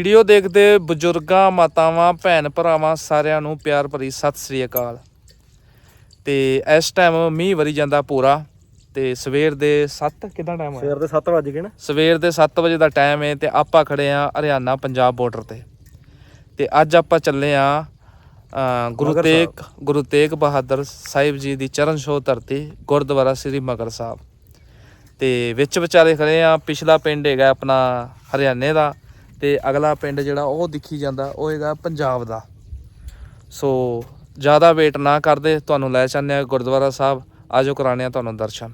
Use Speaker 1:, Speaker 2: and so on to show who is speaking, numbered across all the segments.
Speaker 1: Video ਦੇਖਦੇ ਬਜ਼ੁਰਗਾਂ ਮਾਤਾਵਾਂ ਭੈਣ ਭਰਾਵਾਂ ਸਾਰਿਆਂ ਨੂੰ ਪਿਆਰ ਭਰੀ ਸਤਿ ਸ੍ਰੀ ਅਕਾਲ। ਤੇ ਇਸ ਟਾਈਮ ਮੀਂਹ ਵਰੀ ਜਾਂਦਾ ਪੂਰਾ ਤੇ ਸਵੇਰ ਦੇ 7 ਕਿਦਾਂ ਟਾਈਮ ਹੋਇਆ?
Speaker 2: ਸਵੇਰ ਦੇ 7 ਵਜ ਗਏ ਨਾ।
Speaker 1: ਸਵੇਰ ਦੇ 7 ਵਜੇ ਦਾ ਟਾਈਮ ਹੈ ਤੇ ਆਪਾਂ ਖੜੇ ਆ ਹਰਿਆਣਾ ਪੰਜਾਬ ਬਾਰਡਰ ਤੇ। ਤੇ ਅੱਜ ਆਪਾਂ ਚੱਲੇ ਆ ਗੁਰੂ ਤੇਗ ਗੁਰੂ ਤੇਗ ਬਹਾਦਰ ਸਾਹਿਬ ਜੀ ਦੀ ਚਰਨ ਛੋਹ ਧਰਤੀ ਗੁਰਦੁਆਰਾ ਸ੍ਰੀ ਮਗਰ ਸਾਹਿਬ। ਤੇ ਵਿੱਚ ਵਿਚਾਲੇ ਖੜੇ ਆ ਪਿਛਲਾ ਪਿੰਡ ਹੈਗਾ ਆਪਣਾ ਹਰਿਆਣੇ ਦਾ। ਤੇ ਅਗਲਾ ਪਿੰਡ ਜਿਹੜਾ ਉਹ ਦਿਖੀ ਜਾਂਦਾ, ਉਹ ਹੈਗਾ ਪੰਜਾਬ ਦਾ। ਸੋ ਜ਼ਿਆਦਾ ਵੇਟ ਨਾ ਕਰਦੇ, ਤੁਹਾਨੂੰ ਲੈ ਚੱਲਦੇ ਆ ਗੁਰਦੁਆਰਾ ਸਾਹਿਬ, ਆਜੋ ਕਰਾਣੇ ਆ ਤੁਹਾਨੂੰ ਦਰਸ਼ਨ।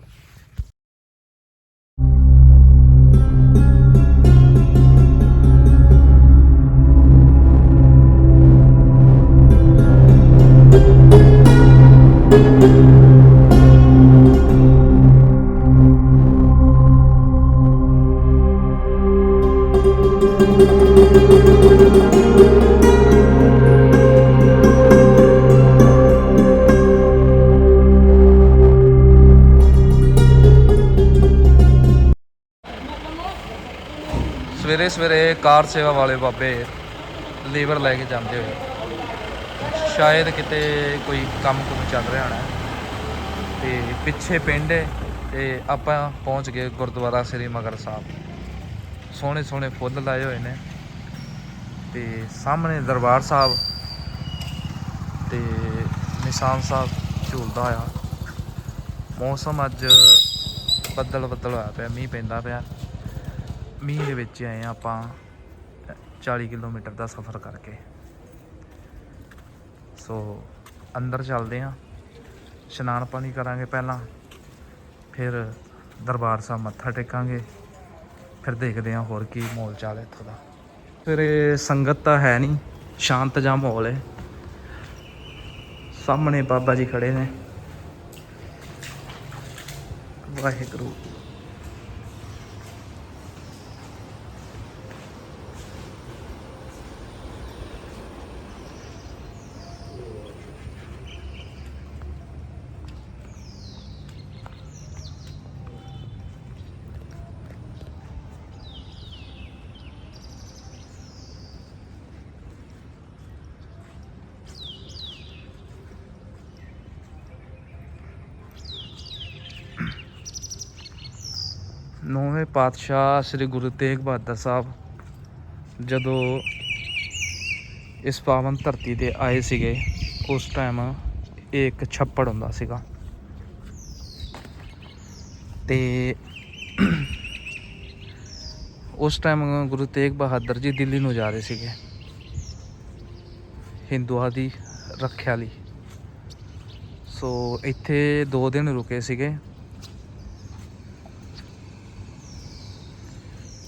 Speaker 1: ਸਵੇਰੇ ਸਵੇਰੇ ਕਾਰ ਸੇਵਾ ਵਾਲੇ ਬਾਬੇ ਲੇਬਰ ਲੈ ਕੇ ਜਾਂਦੇ ਹੋਏ। ਸ਼ਾਇਦ ਕਿਤੇ ਕੋਈ ਕੰਮ ਕੁਮ ਚੱਲ ਰਿਹਾ ਹੋਣਾ। ਤੇ ਪਿੱਛੇ ਪਿੰਡ ਹੈ ਤੇ ਆਪਾਂ ਪਹੁੰਚ ਗਏ ਗੁਰਦੁਆਰਾ ਸ੍ਰੀ ਮਗਰ ਸਾਹਿਬ। ਸੋਹਣੇ ਸੋਹਣੇ ਫੁੱਲ ਲਾਏ ਹੋਏ ਨੇ। ਤੇ ਸਾਹਮਣੇ ਦਰਬਾਰ ਸਾਹਿਬ ਤੇ ਨਿਸ਼ਾਨ ਸਾਹਿਬ ਝੂਲਦਾ ਆ ਮੌਸਮ ਅੱਜ ਬੱਦਲ ਬੱਦਲ ਹੋਇਆ ਪਿਆ, ਮੀਂਹ ਪੈਂਦਾ ਪਿਆ। ਮੀਂਹ ਦੇ ਵਿੱਚ ਆਏ ਹਾਂ ਆਪਾਂ 40 ਕਿਲੋਮੀਟਰ ਦਾ ਸਫ਼ਰ ਕਰਕੇ। ਸੋ ਅੰਦਰ ਚੱਲਦੇ ਹਾਂ, ਇਸ਼ਨਾਨ ਪਾਣੀ ਕਰਾਂਗੇ ਪਹਿਲਾਂ, ਫਿਰ ਦਰਬਾਰ ਸਾਹਿਬ ਮੱਥਾ ਟੇਕਾਂਗੇ, ਫਿਰ ਦੇਖਦੇ ਹਾਂ ਹੋਰ ਕੀ ਮਾਹੌਲ ਚਾਲ ਇੱਥੋਂ ਦਾ। ਫਿਰ ਸੰਗਤ ਤਾਂ ਹੈ ਨਹੀਂ, ਸ਼ਾਂਤ ਜਿਹਾ ਮਾਹੌਲ ਹੈ। ਸਾਹਮਣੇ ਬਾਬਾ ਜੀ ਖੜੇ ਨੇ। ਵਾਹਿਗੁਰੂ। ਨੌਵੇਂ ਪਾਤਸ਼ਾਹ ਸ੍ਰੀ ਗੁਰੂ ਤੇਗ ਬਹਾਦਰ ਸਾਹਿਬ ਜਦੋਂ ਇਸ ਪਾਵਨ ਧਰਤੀ ਤੇ ਆਏ ਸੀਗੇ, ਉਸ ਟਾਈਮ ਇਹ ਇੱਕ ਛੱਪੜ ਹੁੰਦਾ ਸੀਗਾ। ਤੇ ਉਸ ਟਾਈਮ ਗੁਰੂ ਤੇਗ ਬਹਾਦਰ ਜੀ ਦਿੱਲੀ ਨੂੰ ਜਾ ਰਹੇ ਸੀਗੇ, ਹਿੰਦੂਆਂ ਦੀ ਰੱਖਿਆ ਲਈ। ਸੋ ਇੱਥੇ 2 ਦਿਨ ਰੁਕੇ ਸੀਗੇ।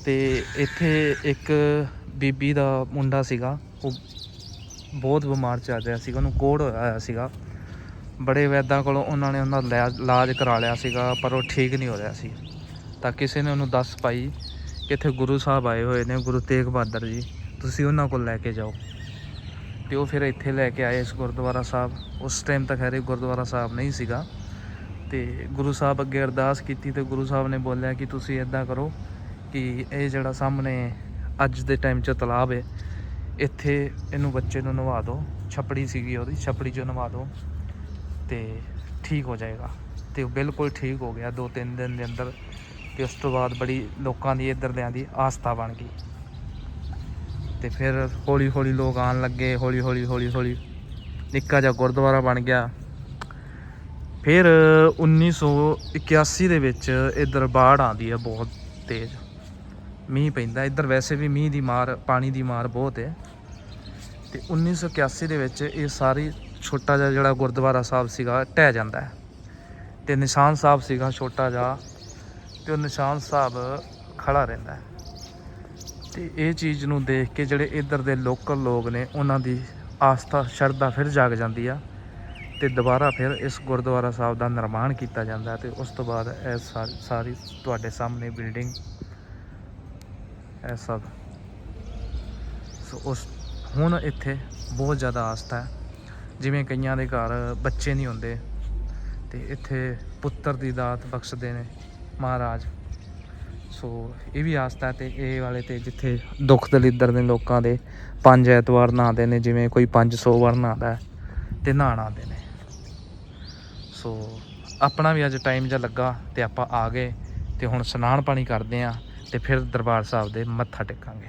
Speaker 1: ਤੇ ਇੱਥੇ ਇੱਕ ਬੀਬੀ ਦਾ ਮੁੰਡਾ ਸੀਗਾ, ਉਹ ਬਹੁਤ ਬਿਮਾਰ ਚੱਲ ਰਿਹਾ ਸੀਗਾ, ਉਹਨੂੰ ਕੋੜ ਹੋਇਆ ਹੋਇਆ ਸੀਗਾ। ਬੜੇ ਵੈਦਾਂ ਕੋਲੋਂ ਉਹਨਾਂ ਨੇ ਉਹਨਾਂ ਦਾ ਇਲਾ- ਇਲਾਜ ਕਰਾ ਲਿਆ ਸੀਗਾ, ਪਰ ਉਹ ਠੀਕ ਨਹੀਂ ਹੋ ਰਿਹਾ ਸੀ। ਤਾਂ ਕਿਸੇ ਨੇ ਉਹਨੂੰ ਦੱਸ ਪਾਈ ਕਿ ਇੱਥੇ ਗੁਰੂ ਸਾਹਿਬ ਆਏ ਹੋਏ ਨੇ, ਗੁਰੂ ਤੇਗ ਬਹਾਦਰ ਜੀ, ਤੁਸੀਂ ਉਹਨਾਂ ਕੋਲ ਲੈ ਕੇ ਜਾਓ। ਤੇ ਉਹ ਫਿਰ ਇੱਥੇ ਲੈ ਕੇ ਆਏ ਇਸ ਗੁਰਦੁਆਰਾ ਸਾਹਿਬ। ਉਸ ਟਾਈਮ ਤਾਂ ਖੈਰ ਗੁਰਦੁਆਰਾ ਸਾਹਿਬ ਨਹੀਂ ਸੀਗਾ। ਤੇ ਗੁਰੂ ਸਾਹਿਬ ਅੱਗੇ ਅਰਦਾਸ ਕੀਤੀ ਤੇ ਗੁਰੂ ਸਾਹਿਬ ਨੇ ਬੋਲਿਆ ਕਿ ਤੁਸੀਂ ਇਦਾਂ ਕਰੋ ਕਿ ਇਹ ਜਿਹੜਾ ਸਾਹਮਣੇ ਅੱਜ ਦੇ ਟਾਈਮ 'ਚ ਤਲਾਬ ਹੈ, ਇੱਥੇ ਇਹਨੂੰ ਬੱਚੇ ਨੂੰ ਨਵਾ ਦਿਓ। ਛਪੜੀ ਸੀਗੀ ਉਹਦੀ, ਛਪੜੀ 'ਚੋਂ ਨਵਾ ਦਿਓ ਤੇ ਠੀਕ ਹੋ ਜਾਏਗਾ। ਤੇ ਉਹ ਬਿਲਕੁਲ ਠੀਕ ਹੋ ਗਿਆ ਦੋ ਤਿੰਨ ਦਿਨ ਦੇ ਅੰਦਰ ਤੇ ਉਸ ਤੋਂ ਬਾਅਦ ਬੜੀ ਲੋਕਾਂ ਦੀ ਇੱਧਰ ਦਿਆਂ ਦੀ ਆਸਥਾ ਬਣ ਗਈ। ਤੇ ਫਿਰ ਹੌਲੀ ਹੌਲੀ ਲੋਕ ਆਉਣ ਲੱਗੇ ਹੌਲੀ ਹੌਲੀ ਹੌਲੀ ਹੌਲੀ ਨਿੱਕਾ ਜਿਹਾ ਗੁਰਦੁਆਰਾ ਬਣ ਗਿਆ। ਫਿਰ 1981 ਦੇ ਵਿੱਚ ਇੱਧਰ ਬਾੜ ਆਉਂਦੀ ਹੈ ਬਹੁਤ ਤੇਜ਼। ਮੀਂਹ ਪੈਂਦਾ। ਇੱਧਰ ਵੈਸੇ ਵੀ ਮੀਂਹ ਦੀ ਮਾਰ, ਪਾਣੀ ਦੀ ਮਾਰ ਬਹੁਤ ਹੈ। ਤੇ 1981 ਦੇ ਵਿੱਚ ਇਹ ਸਾਰੀ ਛੋਟਾ ਜਿਹਾ ਜਿਹੜਾ ਗੁਰਦੁਆਰਾ ਸਾਹਿਬ ਸੀਗਾ, ਢਹਿ ਜਾਂਦਾ ਹੈ। ਤੇ ਨਿਸ਼ਾਨ ਸਾਹਿਬ ਸੀਗਾ ਛੋਟਾ ਜਿਹਾ, ਤੇ ਉਹ ਨਿਸ਼ਾਨ ਸਾਹਿਬ ਖੜਾ ਰਹਿੰਦਾ ਹੈ। ਤੇ ਇਹ ਚੀਜ਼ ਨੂੰ ਦੇਖ ਕੇ ਜਿਹੜੇ ਇੱਧਰ ਦੇ ਲੋਕਲ ਲੋਕ ਨੇ, ਉਹਨਾਂ ਦੀ ਆਸਥਾ, ਸ਼ਰਧਾ ਫਿਰ ਜਾਗ ਜਾਂਦੀ ਆ। ਤੇ ਦੁਬਾਰਾ ਫਿਰ ਇਸ ਗੁਰਦੁਆਰਾ ਸਾਹਿਬ ਦਾ ਨਿਰਮਾਣ ਕੀਤਾ ਜਾਂਦਾ ਹੈ ਤੇ ਉਸ ਤੋਂ ਬਾਅਦ ਇਹ ਸਾਰੀ ਤੁਹਾਡੇ ਸਾਹਮਣੇ ਬਿਲਡਿੰਗ ਇਹ ਸਭ। ਸੋ ਉਸ ਹੁਣ ਇੱਥੇ ਬਹੁਤ ਜ਼ਿਆਦਾ ਆਸਥਾ ਹੈ। ਜਿਵੇਂ ਕਈਆਂ ਦੇ ਘਰ ਬੱਚੇ ਨਹੀਂ ਹੁੰਦੇ। ਤੇ ਇੱਥੇ ਪੁੱਤਰ ਦੀ ਦਾਤ ਬਖਸ਼ਦੇ ਨੇ ਮਹਾਰਾਜ। ਸੋ ਇਹ ਵੀ ਆਸਥਾ ਤੇ ਇਹ ਵਾਲੇ ਤੇ ਜਿੱਥੇ ਦੁੱਖ ਦਲਿੱਦਰ ਦੇ ਲੋਕਾਂ ਦੇ ਪੰਜ ਐਤਵਾਰ ਨਹਾਉਂਦੇ ਨੇ, ਜਿਵੇਂ ਕੋਈ 500 ਵਾਰ ਨਹਾਉਂਦਾ ਹੈ ਤੇ ਨਹਾਣ ਆਉਂਦੇ ਨੇ। ਸੋ ਆਪਣਾ ਵੀ ਅੱਜ ਟਾਈਮ ਜਿਹਾ ਲੱਗਾ ਤੇ ਆਪਾਂ ਆ ਗਏ ਤੇ ਹੁਣ ਇਸ਼ਨਾਨ ਪਾਣੀ ਕਰਦੇ ਆਂ ਤੇ ਫਿਰ ਦਰਬਾਰ ਸਾਹਿਬ ਦੇ ਮੱਥਾ ਟੇਕਾਂਗੇ।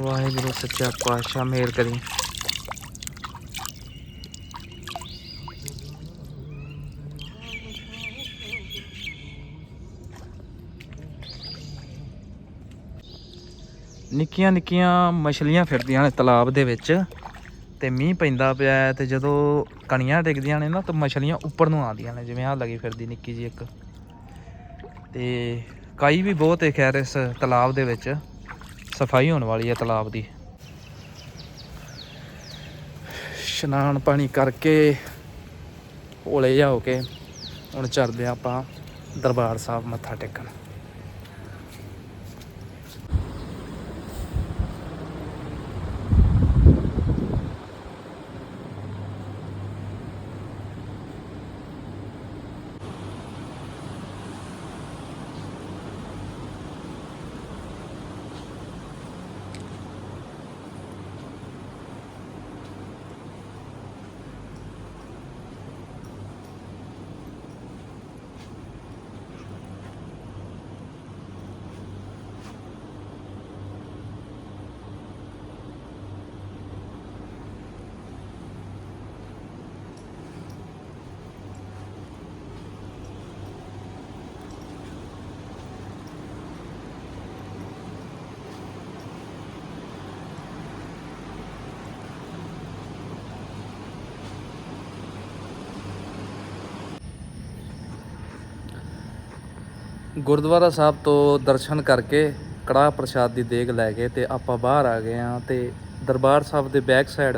Speaker 1: ਵਾਹਿਗੁਰੂ, ਸੱਚਾ ਪਾਤਸ਼ਾਹ, ਮਿਹਰ ਕਰੀ। ਨਿੱਕੀਆਂ ਨਿੱਕੀਆਂ ਮਛਲੀਆਂ ਫਿਰਦੀਆਂ ਨੇ ਤਲਾਬ ਦੇ ਵਿੱਚ ਤੇ ਮੀਂਹ ਪੈਂਦਾ ਪਿਆ ਹੈ ਤੇ ਜਦੋਂ ਕਣੀਆਂ ਡਿੱਗਦੀਆਂ ਨੇ ਨਾ ਤਾਂ ਮਛਲੀਆਂ ਉੱਪਰ ਨੂੰ ਆਉਂਦੀਆਂ ਨੇ, ਜਿਵੇਂ ਆਹ ਲੱਗੀ ਫਿਰਦੀ ਨਿੱਕੀ ਜੀ ਇੱਕ। ਤੇ ਕਾਈ ਵੀ ਬਹੁਤ ਹੈ ਖੈਰ ਇਸ ਤਲਾਬ ਦੇ ਵਿੱਚ। ਸਫ਼ਾਈ ਹੋਣ ਵਾਲੀ ਹੈ ਤਲਾਬ ਦੀ। ਇਸ਼ਨਾਨ ਪਾਣੀ ਕਰਕੇ ਹੋਲੇ ਜਾ ਹੋ ਕੇ ਹੁਣ ਚੱਲਦੇ ਹਾਂ ਆਪਾਂ ਦਰਬਾਰ ਸਾਹਿਬ ਮੱਥਾ ਟੇਕਣ। ਗੁਰਦੁਆਰਾ ਸਾਹਿਬ ਤੋਂ ਦਰਸ਼ਨ ਕਰਕੇ ਕੜਾਹ ਪ੍ਰਸ਼ਾਦ ਦੀ ਦੇਗ ਲੈ ਕੇ ਤੇ ਆਪਾਂ ਬਾਹਰ ਆ ਗਏ ਆ ਤੇ ਦਰਬਾਰ ਸਾਹਿਬ ਦੇ ਬੈਕ ਸਾਈਡ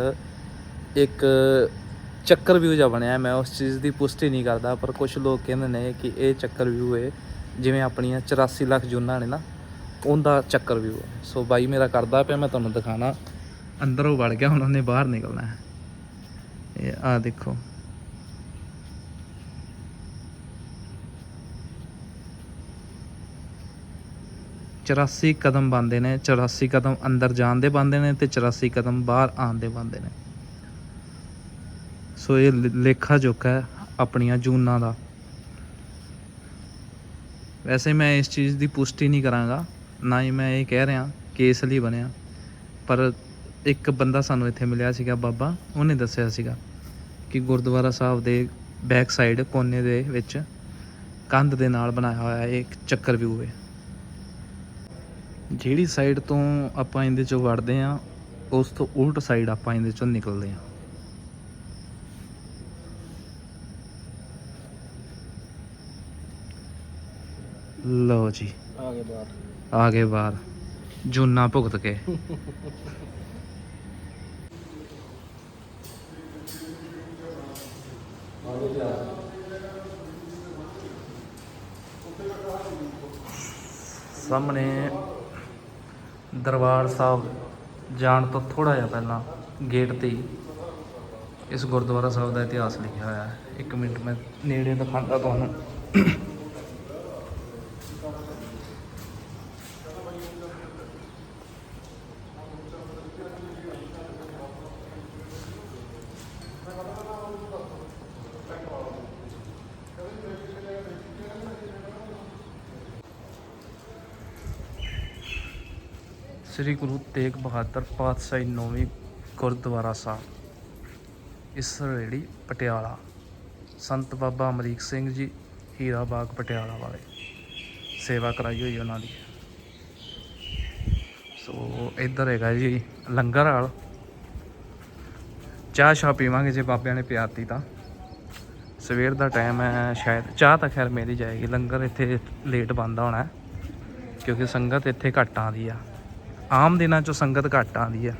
Speaker 1: ਇੱਕ ਚੱਕਰ ਵਿਊ ਜਿਹਾ ਬਣਿਆ। ਮੈਂ ਉਸ ਚੀਜ਼ ਦੀ ਪੁਸ਼ਟੀ ਨਹੀਂ ਕਰਦਾ, ਪਰ ਕੁਝ ਲੋਕ ਕਹਿੰਦੇ ਨੇ ਕਿ ਇਹ ਚੱਕਰ ਵਿਊ ਹੈ ਜਿਵੇਂ ਆਪਣੀਆਂ 84 ਲੱਖ ਜੂਨਾਂ ਨੇ ਨਾ, ਉਹਦਾ ਚੱਕਰ ਵਿਊ ਸੋ ਬਾਈ ਮੇਰਾ ਕਰਦਾ ਪਿਆ, ਮੈਂ ਤੁਹਾਨੂੰ ਦਿਖਾਣਾ ਅੰਦਰੋਂ ਵੜ ਗਿਆ ਹੁਣ ਉਹਨੇ ਬਾਹਰ ਨਿਕਲਣਾ ਹੈ। ਇਹ ਆ ਦੇਖੋ। ਚੁਰਾਸੀ ਕਦਮ ਬੰਦੇ ਨੇ 84 ਕਦਮ ਅੰਦਰ ਜਾਣ ਦੇ ਬੰਦੇ ਨੇ ਤੇ 84 ਕਦਮ ਬਾਹਰ ਆਉਣ ਦੇ ਬੰਦੇ ਨੇ। ਸੋ ਇਹ ਲੇਖਾ ਜੋਖਾ ਹੈ ਆਪਣੀਆਂ ਜੂਨਾਂ ਦਾ। ਵੈਸੇ ਮੈਂ ਇਸ ਚੀਜ਼ ਦੀ ਪੁਸ਼ਟੀ ਨਹੀਂ ਕਰਾਂਗਾ, ਨਾ ਹੀ ਮੈਂ ਇਹ ਕਹਿ ਰਿਹਾ ਕਿ ਇਸ ਲਈ ਬਣਿਆ। ਪਰ ਇੱਕ ਬੰਦਾ ਸਾਨੂੰ ਇੱਥੇ ਮਿਲਿਆ ਸੀਗਾ ਬਾਬਾ, ਉਹਨੇ ਦੱਸਿਆ ਸੀਗਾ ਕਿ ਗੁਰਦੁਆਰਾ ਸਾਹਿਬ ਦੇ ਬੈਕ ਸਾਈਡ ਕੋਨੇ ਦੇ ਵਿੱਚ ਕੰਧ ਦੇ ਨਾਲ ਬਣਾਇਆ ਹੋਇਆ ਇਹ ਇੱਕ ਚੱਕਰ ਵਿਊ ਹੈ। ਜਿਹੜੀ ਸਾਈਡ ਤੋਂ ਆਪਾਂ ਇਹਦੇ ਚੋਂ ਵੜਦੇ ਆ ਉਸ ਤੋਂ ਉਲਟ ਸਾਈਡ ਆਪਾਂ ਇਹਦੇ ਚੋਂ ਨਿਕਲਦੇ ਆ ਲਓ ਜੀ।
Speaker 2: ਆਗੇ ਬਾਤ
Speaker 1: ਆ ਗਏ ਬਾਹਰ। ਜੂਨਾ ਭੁਗਤ ਕੇ। ਸਾਹਮਣੇ ਦਰਬਾਰ ਸਾਹਿਬ ਜਾਣ ਤੋਂ ਥੋੜਾ ਜਿਹਾ ਪਹਿਲਾਂ ਗੇਟ ਤੇ ਹੀ ਇਸ ਗੁਰਦੁਆਰਾ ਸਾਹਿਬ ਦਾ ਇਤਿਹਾਸ ਲਿਖਿਆ ਹੋਇਆ ਹੈ। ਇੱਕ ਮਿੰਟ, ਮੈਂ ਨੇੜੇ ਦਿਖਾਉਂਦਾ ਤੁਹਾਨੂੰ। ਸ੍ਰੀ ਗੁਰੂ ਤੇਗ ਬਹਾਦਰ ਪਾਤਸ਼ਾਹੀ ਨੌਵੀਂ ਗੁਰਦੁਆਰਾ ਸਾਹਿਬ ਇਸ ਰੇੜੀ ਪਟਿਆਲਾ, ਸੰਤ ਬਾਬਾ ਅਮਰੀਕ ਸਿੰਘ ਜੀ, ਹੀਰਾ ਬਾਗ ਪਟਿਆਲਾ ਵਾਲੇ। ਸੇਵਾ ਕਰਾਈ ਹੋਈ ਉਹਨਾਂ ਦੀ। ਸੋ ਇੱਧਰ ਹੈਗਾ ਜੀ, ਲੰਗਰ ਹਾਲ। ਚਾਹ ਸ਼ਾਹ ਪੀਵਾਂਗੇ ਜੇ ਬਾਬਿਆਂ ਨੇ ਪਿਆਤੀ ਤਾਂ। ਸਵੇਰ ਦਾ ਟਾਈਮ ਹੈ, ਸ਼ਾਇਦ ਚਾਹ ਤਾਂ ਖੈਰ ਮੇਰੀ ਜਾਏਗੀ। ਲੰਗਰ ਇੱਥੇ ਲੇਟ ਬੰਦ ਹੋਣਾ ਕਿਉਂਕਿ ਸੰਗਤ ਇੱਥੇ ਘੱਟ ਆਉਂਦੀ ਆ। ਆਮ ਦਿਨਾਂ 'ਚ ਸੰਗਤ ਘੱਟ ਆਉਂਦੀ ਆ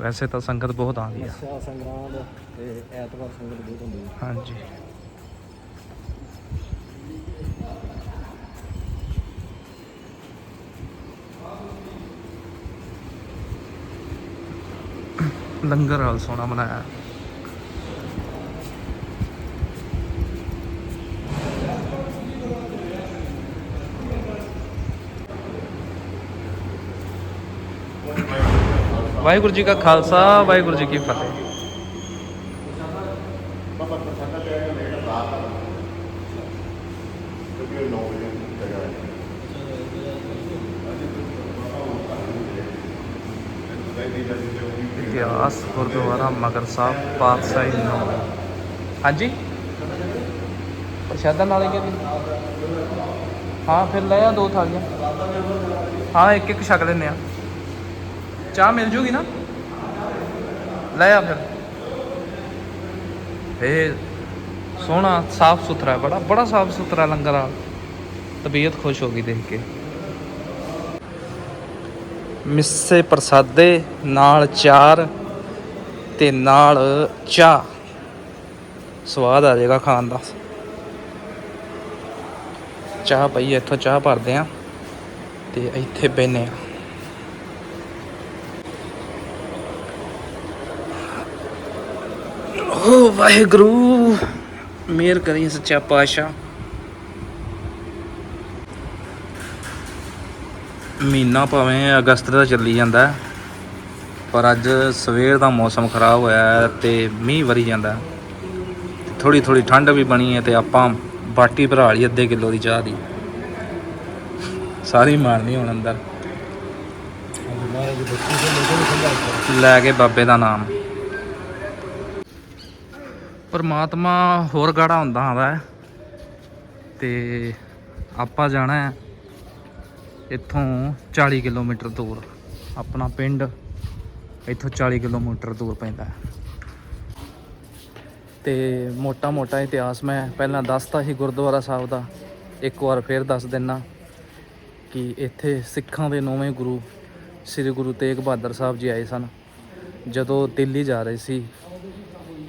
Speaker 1: ਵੈਸੇ ਤਾਂ ਸੰਗਤ ਬਹੁਤ ਆਉਂਦੀ ਆ
Speaker 2: ਸਿਆ ਸੰਗਰਾਂਦ ਤੇ ਐਤਵਾਰ ਸੰਗਤ ਬਹੁਤ ਹੁੰਦੀ ਹੈ।
Speaker 1: ਹਾਂਜੀ। ਲੰਗਰ ਹਾਲ ਸੋਹਣਾ ਬਣਾਇਆ ਵਾਹਿਗੁਰੂ ਜੀ ਕਾ ਖਾਲਸਾ, ਵਾਹਿਗੁਰੂ ਜੀ ਕੀ ਫਤਿਹ। ਇਤਿਹਾਸ, ਗੁਰਦੁਆਰਾ, ਮਗਰ ਸਾਹਿਬ, ਪਾਤਸ਼ਾਹੀ ਨੌ। ਹਾਂਜੀ? ਪ੍ਰਸ਼ਾਦਾ ਨਾਲੇ ਕਿ ਹਾਂ, ਫਿਰ ਲੈ ਆ ਦੋ ਥਾਲੀਆਂ। ਹਾਂ ਇੱਕ ਇੱਕ ਛਕ ਲੈਨੇ ਆ। ਚਾਹ ਮਿਲ ਜੂਗੀ ਨਾ? ਲੈ ਆ ਫਿਰ। ਇਹ ਸੋਹਣਾ ਸਾਫ਼ ਸੁਥਰਾ ਬੜਾ ਬੜਾ ਸਾਫ਼ ਸੁਥਰਾ ਲੰਗਰ ਆ ਤਬੀਅਤ ਖੁਸ਼ ਹੋ ਗਈ ਦੇਖ ਕੇ। ਮਿੱਸੇ ਪ੍ਰਸਾਦੇ, ਨਾਲ ਚਾਰ ਤੇ ਨਾਲ ਚਾਹ। ਸਵਾਦ ਆ ਜਾਏਗਾ ਖਾਣ ਦਾ। ਚਾਹ ਪਈ ਇੱਥੋਂ ਚਾਹ ਭਰਦੇ ਆ ਤੇ ਇੱਥੇ ਬੈਨੇ ਆ। ਓ ਵਾਹਿਗੁਰੂ। ਮਿਹਰ ਕਰੀ ਸੱਚਾ ਪਾਤਸ਼ਾਹ। ਮਹੀਨਾ ਭਾਵੇਂ ਅਗਸਤ ਦਾ ਚੱਲੀ ਜਾਂਦਾ ਪਰ ਅੱਜ ਸਵੇਰ ਦਾ ਮੌਸਮ ਖਰਾਬ ਹੋਇਆ ਹੈ ਤੇ ਮੀਂਹ ਵਰੀ ਜਾਂਦਾ ਥੋੜੀ ਥੋੜੀ ਠੰਡ ਵੀ ਬਣੀ ਹੈ ਤੇ ਆਪਾਂ ਬਾਟੀ ਭਰਾ ਲਈ ਅੱਧੇ ਕਿਲੋ ਦੀ ਚਾਹ ਦੀ। ਸਾਰੀ ਮਾਰਨੀ ਹੁਣ ਅੰਦਰ। ਲੈ ਕੇ ਬਾਬੇ ਦਾ ਨਾਮ। ਪਰਮਾਤਮਾ ਹੋਰ ਗਾੜਾ ਹੁੰਦਾ ਆਂਦਾ ਹੈ ਤੇ ਆਪਾਂ ਜਾਣਾ ਹੈ ਇੱਥੋਂ 40 ਕਿਲੋਮੀਟਰ ਦੂਰ। ਆਪਣਾ ਪਿੰਡ ਇੱਥੋਂ 40 ਕਿਲੋਮੀਟਰ ਦੂਰ ਪੈਂਦਾ ਹੈ। ਤੇ ਮੋਟਾ ਮੋਟਾ ਇਤਿਹਾਸ ਮੈਂ ਪਹਿਲਾਂ ਦੱਸਤਾ ਸੀ ਗੁਰਦੁਆਰਾ ਸਾਹਿਬ ਦਾ। ਇੱਕ ਵਾਰ ਫੇਰ ਦੱਸ ਦਿੰਨਾ ਕਿ ਇੱਥੇ ਸਿੱਖਾਂ ਦੇ ਨੌਵੇਂ ਗੁਰੂ, ਸ੍ਰੀ ਗੁਰੂ ਤੇਗ ਬਹਾਦਰ ਸਾਹਿਬ ਜੀ ਆਏ ਸਨ। ਜਦੋਂ ਦਿੱਲੀ ਜਾ ਰਹੇ ਸੀ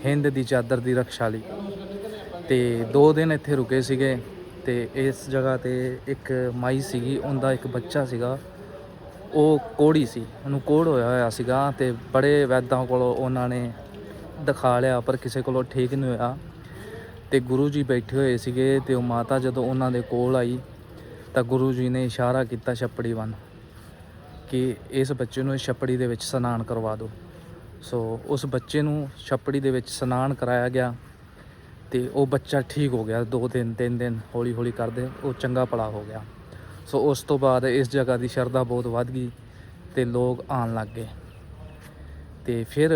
Speaker 1: ਹਿੰਦ ਦੀ ਚਾਦਰ ਦੀ ਰੱਖਿਆ ਲਈ। ਤੇ 2 ਦਿਨ ਇੱਥੇ ਰੁਕੇ ਸੀਗੇ ਤੇ ਇਸ ਜਗ੍ਹਾ ਤੇ ਇੱਕ ਮਾਈ ਸੀਗੀ, ਉਹਦਾ ਇੱਕ ਬੱਚਾ ਸੀਗਾ। ਉਹ ਕੋੜੀ ਸੀ, ਉਹਨੂੰ ਕੋੜ ਹੋਇਆ ਹੋਇਆ ਸੀਗਾ ਤੇ ਬੜੇ ਵੈਦਾਂ ਕੋਲੋਂ ਉਹਨਾਂ ਨੇ ਦਿਖਾ ਲਿਆ, ਪਰ ਕਿਸੇ ਕੋਲੋਂ ਠੀਕ ਨਹੀਂ ਹੋਇਆ। ਤੇ ਗੁਰੂ ਜੀ ਬੈਠੇ ਹੋਏ ਸੀਗੇ ਤੇ ਉਹ ਮਾਤਾ ਜਦੋਂ ਉਹਨਾਂ ਦੇ ਕੋਲ ਆਈ ਤਾਂ ਗੁਰੂ ਜੀ ਨੇ ਇਸ਼ਾਰਾ ਕੀਤਾ ਛੱਪੜੀ ਵੱਲ ਕਿ ਇਸ ਬੱਚੇ ਨੂੰ ਛੱਪੜੀ ਦੇ ਵਿੱਚ ਸਨਾਨ ਕਰਵਾ ਦਿਓ। ਸੋ ਉਸ ਬੱਚੇ ਨੂੰ ਛੱਪੜੀ ਦੇ ਵਿੱਚ ਸਨਾਨ ਕਰਾਇਆ ਗਿਆ ਤੇ ਉਹ ਬੱਚਾ ਠੀਕ ਹੋ ਗਿਆ। ਦੋ ਦਿਨ, ਤਿੰਨ ਦਿਨ ਹੌਲੀ ਹੌਲੀ ਕਰਦੇ, ਉਹ ਚੰਗਾ ਭਲਾ ਹੋ ਗਿਆ। ਸੋ ਉਸ ਤੋਂ ਬਾਅਦ ਇਸ ਜਗ੍ਹਾ ਦੀ ਸ਼ਰਧਾ ਬਹੁਤ ਵੱਧ ਗਈ ਤੇ ਲੋਕ ਆਉਣ ਲੱਗ ਗਏ। ਤੇ ਫਿਰ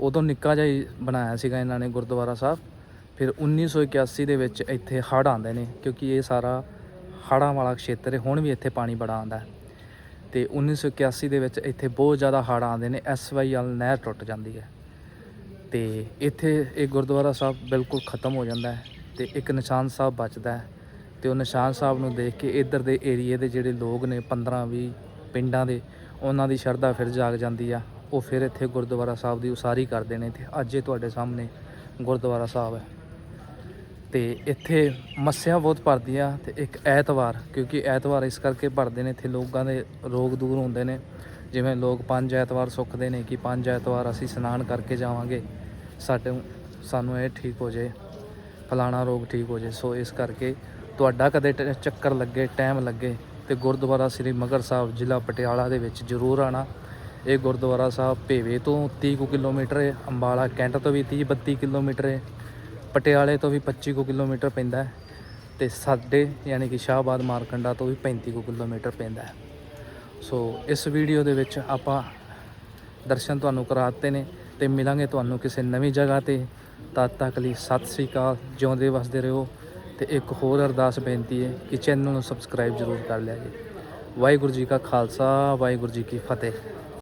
Speaker 1: ਉਦੋਂ ਨਿੱਕਾ ਜਿਹਾ ਹੀ ਬਣਾਇਆ ਸੀਗਾ ਇਹਨਾਂ ਨੇ ਗੁਰਦੁਆਰਾ ਸਾਹਿਬ। ਫਿਰ 1981 ਦੇ ਵਿੱਚ ਇੱਥੇ ਹੜ੍ਹ ਆਉਂਦੇ ਨੇ, ਕਿਉਂਕਿ ਇਹ ਸਾਰਾ ਹੜ੍ਹਾਂ ਵਾਲਾ ਖੇਤਰ ਹੈ, ਹੁਣ ਵੀ ਇੱਥੇ ਪਾਣੀ ਬੜਾ ਆਉਂਦਾ ਹੈ। ਤੇ 1981 ਦੇ ਵਿੱਚ ਇੱਥੇ ਬਹੁਤ ਜ਼ਿਆਦਾ ਹੜ੍ਹ ਆਉਂਦੇ ਨੇ ਐਸਵਾਈਐਲ ਨਹਿਰ ਟੁੱਟ ਜਾਂਦੀ ਹੈ। ਤੇ ਇੱਥੇ ਇਹ ਗੁਰਦੁਆਰਾ ਸਾਹਿਬ ਬਿਲਕੁਲ ਖਤਮ ਹੋ ਜਾਂਦਾ ਹੈ ਤੇ ਇੱਕ ਨਿਸ਼ਾਨ ਸਾਹਿਬ ਬਚਦਾ ਹੈ ਤੇ ਉਹ ਨਿਸ਼ਾਨ ਸਾਹਿਬ ਨੂੰ ਦੇਖ ਕੇ ਇੱਧਰ ਦੇ ਏਰੀਏ ਦੇ ਜਿਹੜੇ ਲੋਕ ਨੇ 15 20 ਪਿੰਡਾਂ ਦੇ, ਉਹਨਾਂ ਦੀ ਸ਼ਰਧਾ ਫਿਰ ਜਾਗ ਜਾਂਦੀ ਆ। ਉਹ ਫਿਰ ਇੱਥੇ ਗੁਰਦੁਆਰਾ ਸਾਹਿਬ ਦੀ ਉਸਾਰੀ ਕਰਦੇ ਨੇ ਤੇ ਅੱਜ ਇਹ ਤੁਹਾਡੇ ਸਾਹਮਣੇ ਗੁਰਦੁਆਰਾ ਸਾਹਿਬ ਹੈ। ਤੇ ਇੱਥੇ ਮੱਸਿਆ ਬਹੁਤ ਭਰਦੀਆਂ ਆ ਤੇ ਇੱਕ ਐਤਵਾਰ, ਕਿਉਂਕਿ ਐਤਵਾਰ ਇਸ ਕਰਕੇ ਭਰਦੇ ਨੇ, ਇੱਥੇ ਲੋਕਾਂ ਦੇ ਰੋਗ ਦੂਰ ਹੁੰਦੇ ਨੇ। ਜਿਵੇਂ ਲੋਕ ਪੰਜ ਐਤਵਾਰ ਸੁੱਖਦੇ ਨੇ ਕਿ ਪੰਜ ਐਤਵਾਰ ਅਸੀਂ ਇਸ਼ਨਾਨ ਕਰਕੇ ਜਾਵਾਂਗੇ, ਸਾਡੇ ਸਾਨੂੰ ਇਹ ਠੀਕ ਹੋ ਜਾਏ ਫਲਾਣਾ ਰੋਗ ਠੀਕ ਹੋ ਜਾਏ ਸੋ ਇਸ ਕਰਕੇ ਤੁਹਾਡਾ ਕਦੇ ਟ- ਚੱਕਰ ਲੱਗੇ, ਟਾਈਮ ਲੱਗੇ ਤੇ ਗੁਰਦੁਆਰਾ ਸ੍ਰੀ ਮਗਰ ਸਾਹਿਬ ਜ਼ਿਲ੍ਹਾ ਪਟਿਆਲਾ ਦੇ ਵਿੱਚ ਜ਼ਰੂਰ ਆਣਾ। ਇਹ ਗੁਰਦੁਆਰਾ ਸਾਹਿਬ ਭੇਵੇ ਤੋਂ 30 ਕੁ ਕਿਲੋਮੀਟਰ ਹੈ, ਅੰਬਾਲਾ ਕੈਂਟ ਤੋਂ ਵੀ 30 32 ਕਿਲੋਮੀਟਰ ਹੈ। ਪਟਿਆਲੇ ਤੋਂ ਵੀ 25 ਕੁ ਕਿਲੋਮੀਟਰ ਪੈਂਦਾ ਹੈ ਤੇ ਸਾਡੇ ਯਾਨੀ ਕਿ ਸ਼ਾਹਬਾਦ ਮਾਰਕੰਡਾ ਤੋਂ ਵੀ 35 ਕੁ ਕਿਲੋਮੀਟਰ ਪੈਂਦਾ ਹੈ। ਸੋ ਇਸ ਵੀਡੀਓ ਦੇ ਵਿੱਚ ਆਪਾਂ ਦਰਸ਼ਨ ਤੁਹਾਨੂੰ ਕਰਾਤੇ ਨੇ ਤੇ ਮਿਲਾਂਗੇ ਤੁਹਾਨੂੰ ਕਿਸੇ ਨਵੀਂ ਜਗ੍ਹਾ ਤੇ। ਤਦ ਤੱਕ ਲਈ ਸਤਿ ਸ੍ਰੀ ਅਕਾਲ, ਜਿਉਂਦੇ ਵਸਦੇ ਰਹੋ ਤੇ ਇੱਕ ਹੋਰ ਅਰਦਾਸ ਬੇਨਤੀ ਹੈ ਕਿ ਚੈਨਲ ਨੂੰ ਸਬਸਕ੍ਰਾਈਬ ਜ਼ਰੂਰ ਕਰ ਲਿਆ ਜੀ। ਵਾਹਿਗੁਰੂ ਜੀ ਕਾ ਖਾਲਸਾ, ਵਾਹਿਗੁਰੂ ਜੀ ਕੀ ਫਤਿਹ।